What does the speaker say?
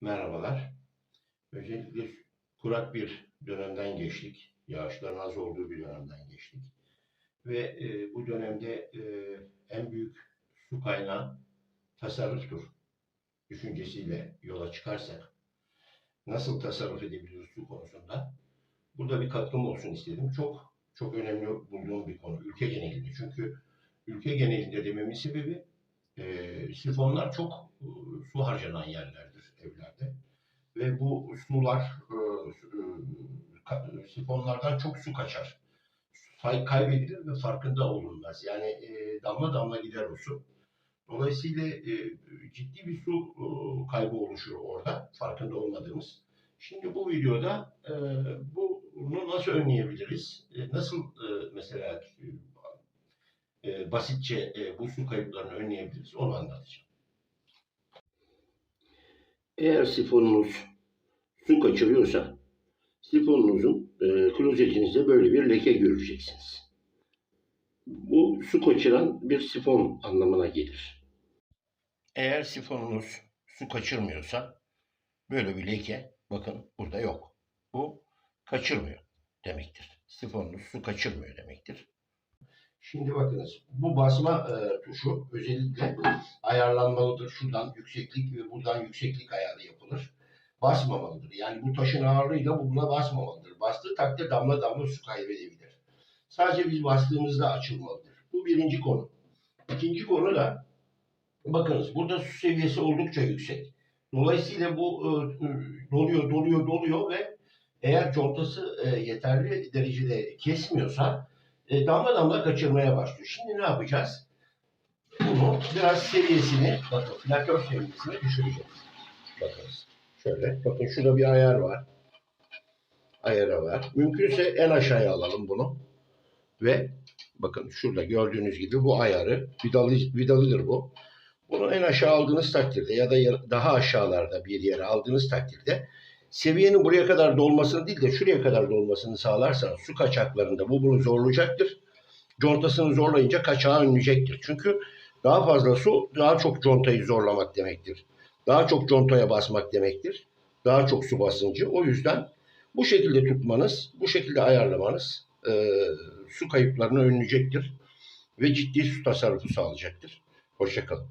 Merhabalar. Öncelikle kurak bir dönemden geçtik. Yağışların az olduğu bir dönemden geçtik. Ve e, bu dönemde e, en büyük su kaynağı tasarruftur düşüncesiyle yola çıkarsak nasıl tasarruf edebiliriz su konusunda? Burada bir katkım olsun istedim. Çok çok önemli bulduğum bir konu ülke genelinde. Çünkü ülke genelinde dememin sebebi e, sifonlar çok e, su harcanan yerlerdir evlerde. Ve bu sular e, e, sifonlardan çok su kaçar. Say kaybedilir ve farkında olunmaz. Yani e, damla damla gider o su. Dolayısıyla e, ciddi bir su e, kaybı oluşur orada farkında olmadığımız. Şimdi bu videoda e, bunu nasıl önleyebiliriz? E, nasıl e, mesela basitçe e, bu su kayıplarını önleyebiliriz onu anlatacağım. Eğer sifonunuz su kaçırıyorsa sifonunuzun e, klozetinizde böyle bir leke göreceksiniz. Bu su kaçıran bir sifon anlamına gelir. Eğer sifonunuz su kaçırmıyorsa böyle bir leke bakın burada yok. Bu kaçırmıyor demektir. Sifonunuz su kaçırmıyor demektir. Şimdi bakınız bu basma e, tuşu özellikle ayarlanmalıdır. Şuradan yükseklik ve buradan yükseklik ayarı yapılır. Basmamalıdır. Yani bu taşın ağırlığıyla bu buna basmamalıdır. Bastığı takdirde damla damla su kaybedebilir. Sadece biz bastığımızda açılmalıdır. Bu birinci konu. İkinci konu da bakınız burada su seviyesi oldukça yüksek. Dolayısıyla bu e, doluyor, doluyor, doluyor ve eğer contası e, yeterli derecede kesmiyorsa e, damla damla kaçırmaya başlıyor. Şimdi ne yapacağız? Bunu biraz seviyesini, bakın flakör seviyesini düşüreceğiz. Bakınız. Şöyle, bakın şurada bir ayar var. Ayarı var. Mümkünse en aşağıya alalım bunu. Ve bakın şurada gördüğünüz gibi bu ayarı, vidalı, vidalıdır bu. Bunu en aşağı aldığınız takdirde ya da daha aşağılarda bir yere aldığınız takdirde seviyenin buraya kadar dolmasını değil de şuraya kadar dolmasını sağlarsanız su kaçaklarında bu bunu zorlayacaktır. Contasını zorlayınca kaçağı önleyecektir. Çünkü daha fazla su daha çok contayı zorlamak demektir. Daha çok contaya basmak demektir. Daha çok su basıncı. O yüzden bu şekilde tutmanız, bu şekilde ayarlamanız e, su kayıplarını önleyecektir ve ciddi su tasarrufu sağlayacaktır. Hoşçakalın.